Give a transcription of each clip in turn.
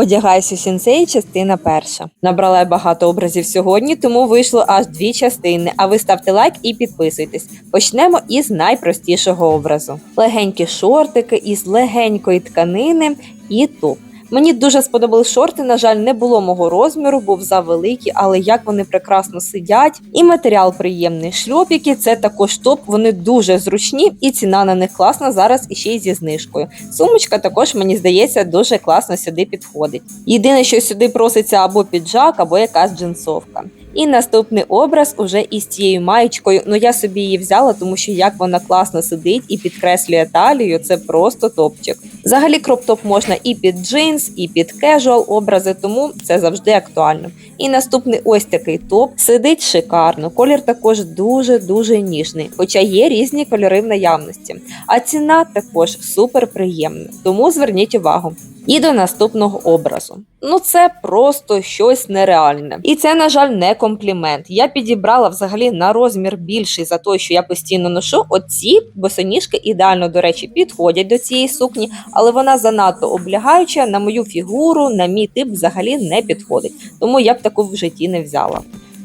Одягайся сінсей, частина перша. Набрала багато образів сьогодні, тому вийшло аж дві частини. А ви ставте лайк і підписуйтесь. Почнемо із найпростішого образу: легенькі шортики із легенької тканини і топ. Мені дуже сподобались шорти. На жаль, не було мого розміру, був завеликі, але як вони прекрасно сидять. І матеріал приємний. Шльопіки це також топ. Вони дуже зручні, і ціна на них класна зараз іще й зі знижкою. Сумочка також мені здається дуже класно сюди підходить. Єдине, що сюди проситься або піджак, або якась джинсовка. І наступний образ уже із цією маєчкою. Ну я собі її взяла, тому що як вона класно сидить і підкреслює талію, це просто топчик. Взагалі кроп-топ можна і під джинс, і під кежуал образи, тому це завжди актуально. І наступний ось такий топ сидить шикарно. Колір також дуже дуже ніжний, хоча є різні кольори в наявності. А ціна також супер приємна. Тому зверніть увагу. І до наступного образу. Ну це просто щось нереальне. І це, на жаль, не комплімент. Я підібрала взагалі на розмір більший за той, що я постійно ношу. Оці босоніжки ідеально, до речі, підходять до цієї сукні, але вона занадто облягаюча на мою фігуру, на мій тип взагалі не підходить. Тому я б таку в житті не взяла.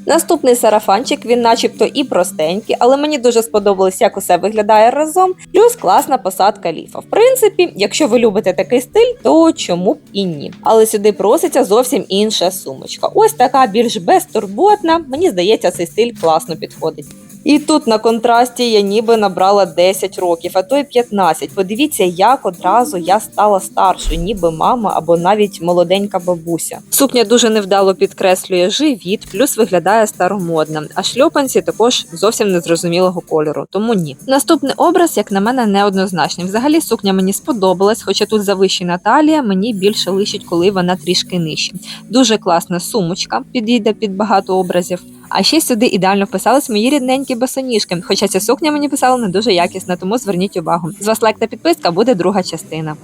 Наступний сарафанчик, він начебто і простенький, але мені дуже сподобалось, як усе виглядає разом. Плюс класна посадка ліфа. В принципі, якщо ви любите такий стиль, то чому б і ні. Але сюди проситься зовсім інша сумочка. Ось така більш безтурботна. Мені здається, цей стиль класно підходить. І тут на контрасті я ніби набрала 10 років, а то й 15. Подивіться, як одразу я стала старшою, ніби мама або навіть молоденька бабуся. Сукня дуже невдало підкреслює живіт, плюс виглядає старомодно, а шльопанці також зовсім незрозумілого кольору, тому ні. Наступний образ, як на мене, неоднозначний. Взагалі сукня мені сподобалась, хоча тут завищена талія, мені більше лишить, коли вона трішки нижче. Дуже класна сумочка, підійде під багато образів. А ще сюди ідеально вписались мої рідненькі босоніжки, хоча ця сукня мені писала не дуже якісна, тому зверніть увагу. З вас лайк та підписка буде друга частина.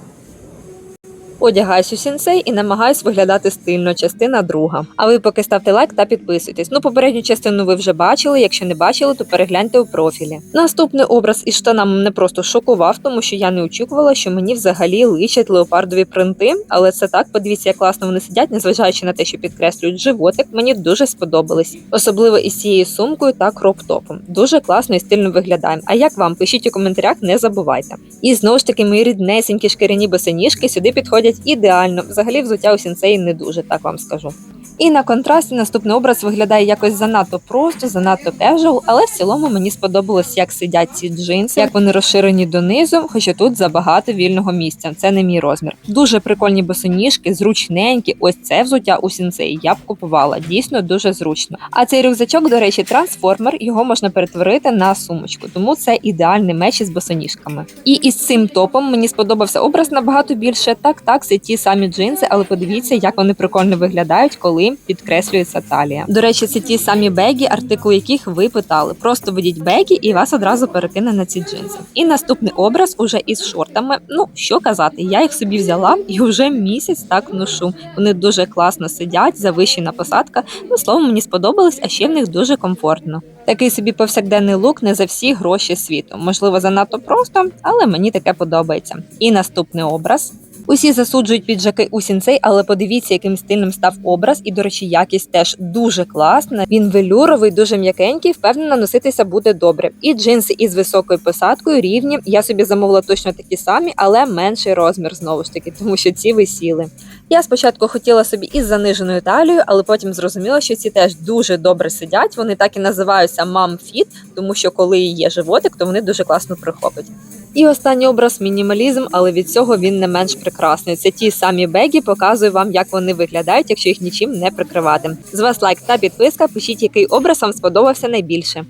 Одягаюсь у сінсей і намагаюсь виглядати стильно, частина друга. А ви поки ставте лайк та підписуйтесь. Ну, попередню частину ви вже бачили. Якщо не бачили, то перегляньте у профілі. Наступний образ із штанами мене просто шокував, тому що я не очікувала, що мені взагалі личать леопардові принти. Але це так, подивіться, як класно вони сидять, незважаючи на те, що підкреслюють животик. Мені дуже сподобались, особливо із цією сумкою та кроп-топом. Дуже класно і стильно виглядає. А як вам? Пишіть у коментарях, не забувайте. І знову ж таки, мої ріднесенькі шкіряні босоніжки сюди підходять ідеально. Взагалі, взуття у сінцеї не дуже, так вам скажу. І на контрасті наступний образ виглядає якось занадто просто, занадто casual, але в цілому мені сподобалось, як сидять ці джинси, як вони розширені донизу, хоча тут забагато вільного місця. Це не мій розмір. Дуже прикольні босоніжки, зручненькі. Ось це взуття у сінцеї я б купувала. Дійсно дуже зручно. А цей рюкзачок, до речі, трансформер, його можна перетворити на сумочку, тому це ідеальний меч із босоніжками. І із цим топом мені сподобався образ набагато більше. Так, так, це ті самі джинси, але подивіться, як вони прикольно виглядають, коли підкреслюється талія. До речі, це ті самі бегі, артикул яких ви питали. Просто ведіть бегі і вас одразу перекине на ці джинси. І наступний образ уже із шортами. Ну що казати, я їх собі взяла і вже місяць так ношу. Вони дуже класно сидять, завищена посадка. Ну словом, мені сподобалось, а ще в них дуже комфортно. Такий собі повсякденний лук не за всі гроші світу. Можливо, занадто просто, але мені таке подобається. І наступний образ. Усі засуджують піджаки у сінцей, але подивіться, яким стильним став образ, і, до речі, якість теж дуже класна. Він велюровий, дуже м'якенький, впевнена, носитися буде добре. І джинси із високою посадкою рівні. Я собі замовила точно такі самі, але менший розмір знову ж таки, тому що ці висіли. Я спочатку хотіла собі із заниженою талією, але потім зрозуміла, що ці теж дуже добре сидять. Вони так і називаються Fit, тому що коли є животик, то вони дуже класно прихопить. І останній образ мінімалізм, але від цього він не менш прекрасний. Це ті самі бегі, показую вам, як вони виглядають, якщо їх нічим не прикривати. З вас лайк та підписка. Пишіть, який образ вам сподобався найбільше.